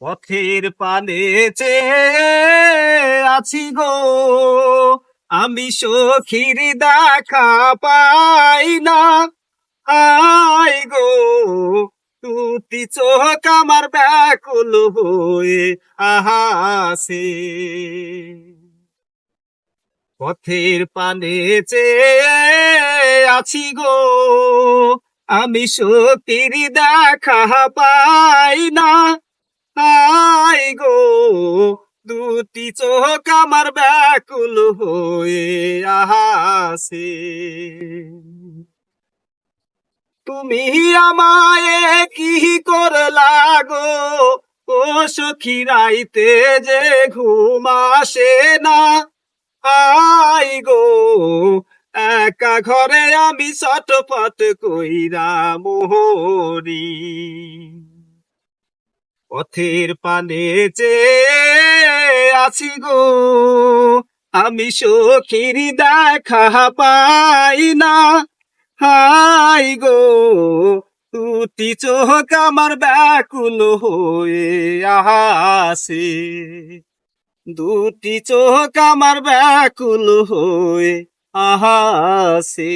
পথের পানে চেয়ে আছি গো। আমি সখীর দেখা পাই না। আই গো, তুতি চোখ আমার ব্যাকুল হয়ে আহাসে। পথের পানে চেয়ে আছি গো। আমি সখীর দেখা পাই না। দুটি চোখ আমার ব্যাকুল হয়ে আহাসে তুমি আমায় কি করলা গো? ও সখী, রাইতে যে ঘুম আসে না। আই গো, একা ঘরে আমি চটপট কইরা মোহরি। পথের পানে যে আছি গো, আমি সখীর দেখা পাই না। হাই গো তুতি চোখ আমার ব্যাকুল হয়ে আহাসে দুটি চোখ আমার ব্যাকুল হয়ে আহাসে